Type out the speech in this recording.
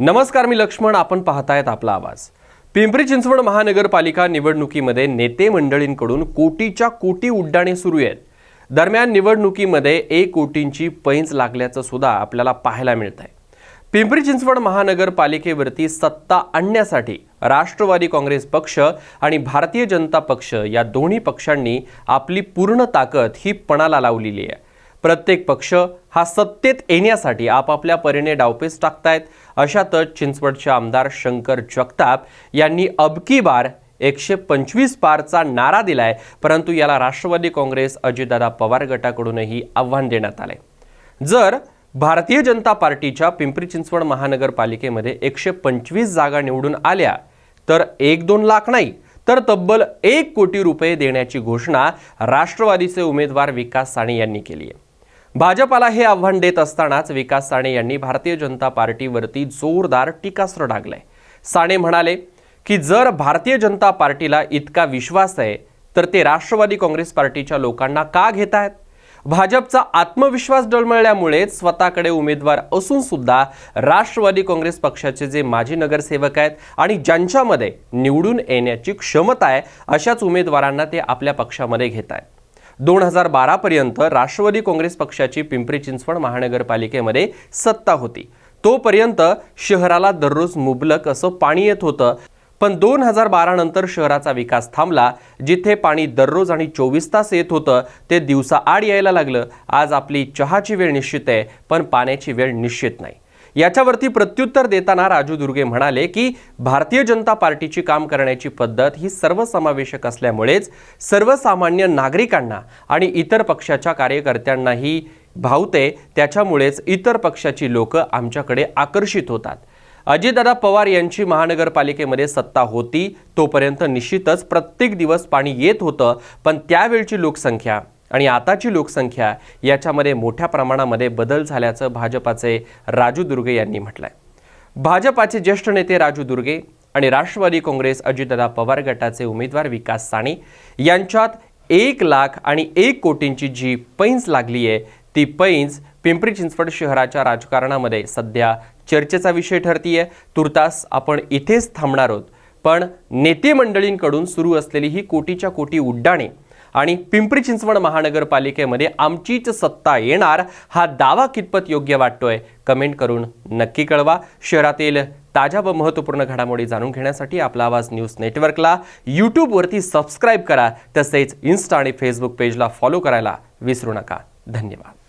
नमस्कार मी लक्ष्मण. आपण पाहतायत आपला आवाज. पिंपरी चिंचवड महानगरपालिका निवडणुकीमध्ये नेते मंडळींकडून कोटीच्या कोटी उड्डाणे सुरू आहेत. दरम्यान निवडणुकीमध्ये एक कोटींची पैंच लागल्याचं सुद्धा आपल्याला पाहायला मिळत आहे पिंपरी चिंचवड महानगरपालिकेवरती सत्ता आणण्यासाठी राष्ट्रवादी काँग्रेस पक्ष आणि भारतीय जनता पक्ष या दोन्ही पक्षांनी आपली पूर्ण ताकद ही पणाला लावलेली आहे. प्रत्येक पक्ष हा सत्तेत येण्यासाठी आपापल्या परीने डावपेच टाकतायत. अशातच चिंचवडचे आमदार शंकर जगताप यांनी अबकी बार एकशे पंचवीस पारचा नारा दिलाय परंतु याला राष्ट्रवादी काँग्रेस अजितदादा पवार गटाकडूनही आव्हान देण्यात आलंय. जर भारतीय जनता पार्टीच्या पिंपरी चिंचवड महानगरपालिकेमध्ये एकशे पंचवीस जागा निवडून आल्या तर एक दोन लाख नाही तर तब्बल एक कोटी रुपये देण्याची घोषणा राष्ट्रवादीचे उमेदवार विकास साणे यांनी केली आहे भाजपाला हे आव्हान देत असतानाच विकास साणे यांनी भारतीय जनता पार्टीवरती जोरदार टीकास्त्र डागलंय. साणे म्हणाले की जर भारतीय जनता पार्टीला इतका विश्वास आहे तर ते राष्ट्रवादी काँग्रेस पार्टीच्या लोकांना का घेत आहेत भाजपचा आत्मविश्वास डळमळल्यामुळेच स्वतःकडे उमेदवार असून सुद्धा राष्ट्रवादी काँग्रेस पक्षाचे जे माजी नगरसेवक आहेत आणि ज्यांच्यामध्ये निवडून येण्याची क्षमता आहे अशाच उमेदवारांना ते आपल्या पक्षामध्ये घेत आहेत दोन हजार बारापर्यंत राष्ट्रवादी काँग्रेस पक्षाची पिंपरी चिंचवड महानगरपालिकेमध्ये सत्ता होती. तोपर्यंत शहराला दररोज मुबलक असं पाणी येत होतं. पण दोन हजार बारा नंतर शहराचा विकास थांबला. जिथे पाणी दररोज आणि चोवीस तास येत होतं ते दिवसा आड यायला लागलं. आज आपली चहाची वेळ निश्चित आहे पण पाण्याची वेळ निश्चित नाही. याच्यावरती प्रत्युत्तर देताना राजू दुर्गे म्हणाले की भारतीय जनता पार्टीची काम करण्याची पद्धत ही सर्वसमावेशक असल्यामुळेच सर्वसामान्य नागरिकांना आणि इतर पक्षाच्या कार्यकर्त्यांनाही भावते त्याच्यामुळेच इतर पक्षाची लोक आमच्याकडे आकर्षित होतात. अजितदादा पवार यांची महानगरपालिकेमध्ये सत्ता होती तोपर्यंत निश्चितच प्रत्येक दिवस पाणी येत होतं पण त्यावेळची लोकसंख्या आणि आताची लोकसंख्या याच्यामध्ये मोठ्या प्रमाणामध्ये बदल झाल्याचं भाजपाचे राजू दुर्गे यांनी म्हटलंय. भाजपाचे ज्येष्ठ नेते राजू दुर्गे आणि राष्ट्रवादी काँग्रेस अजितदादा पवार गटाचे उमेदवार विकास साणे यांच्यात एक लाख आणि एक कोटींची जी पैंज लागली आहे ती पैंज पिंपरी चिंचवड शहराच्या राजकारणामध्ये सध्या चर्चेचा विषय ठरतीये. तुर्तास आपण इथेच थांबणार आहोत. पण नेते मंडळींकडून सुरू असलेली ही कोटीच्या कोटी उड्डाणे आणि पिंपरी चिंचवड महानगरपालिकेमध्ये आमचीच सत्ता येणार हा दावा कितपत योग्य वाटतोय? कमेंट करून नक्की कळवा. शहरातील ताज्या व महत्त्वपूर्ण घडामोडी जाणून घेण्यासाठी आपला आवाज न्यूज नेटवर्कला. यूट्यूबवरती सबस्क्राईब करा. तसेच इन्स्टा आणि फेसबुक पेजला फॉलो करायला विसरू नका. धन्यवाद.